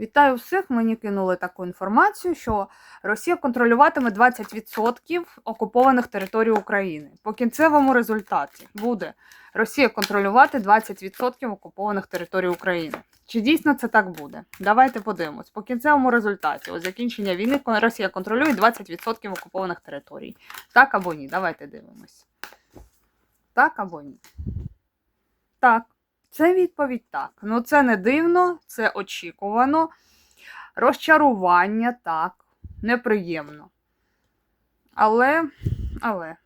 Вітаю всіх! Мені кинули таку інформацію, що Росія контролюватиме 20% окупованих територій України. По кінцевому результаті буде Росія контролювати 20% окупованих територій України. Чи дійсно це так буде? Давайте подивимось. По кінцевому результаті, ось закінчення війни, Росія контролює 20% окупованих територій. Так або ні? Давайте дивимось. Так або ні? Так. Це відповідь так. Ну це не дивно, це очікувано. Розчарування так, неприємно. Але, але,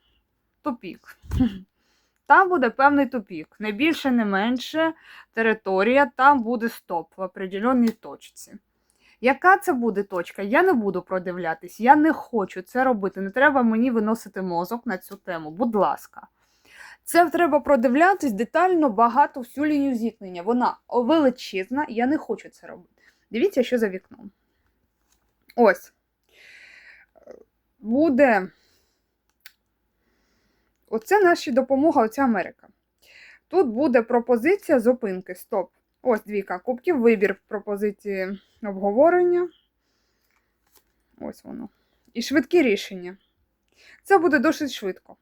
тупік. Там буде певний тупік. Не більше, не менше територія, там буде стоп в определеній точці. Яка це буде точка? Я не буду продивлятись, я не хочу це робити. Не треба мені виносити мозок на цю тему. Будь ласка. Це треба продивлятись детально багато всю лінію зіткнення. Вона величезна, я не хочу це робити. Дивіться, що за вікном. Ось. Буде. Оце наша допомога, оця Америка. Тут буде пропозиція зупинки. Стоп. Ось двійка кубків, вибір пропозиції обговорення. Ось воно. І швидкі рішення. Це буде досить швидко.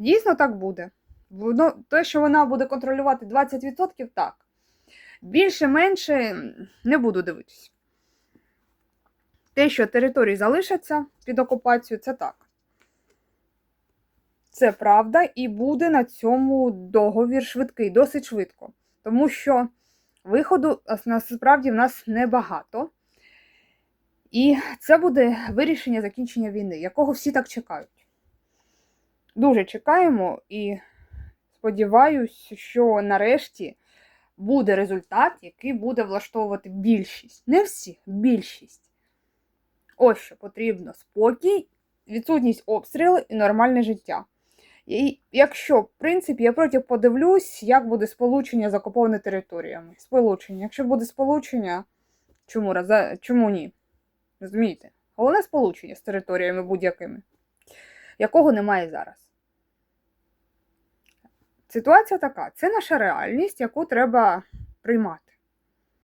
Дійсно так буде. Воно, те, що вона буде контролювати 20%, так. Більше-менше не буду дивитись. Те, що території залишаться під окупацією, це так. Це правда, і буде на цьому договір швидкий, досить швидко. Тому що виходу насправді в нас небагато. І це буде вирішення закінчення війни, якого всі так чекають. Дуже чекаємо і сподіваюся, що нарешті буде результат, який буде влаштовувати більшість. Не всі, більшість. Ось що потрібно: спокій, відсутність обстрілу і нормальне життя. І якщо, в принципі, я протягом подивлюсь, як буде сполучення з окупованими територіями. Сполучення. Якщо буде сполучення, чому, раз- чому ні? Розумієте? Головне сполучення з територіями будь-якими, якого немає зараз. Ситуація така: це наша реальність, яку треба приймати.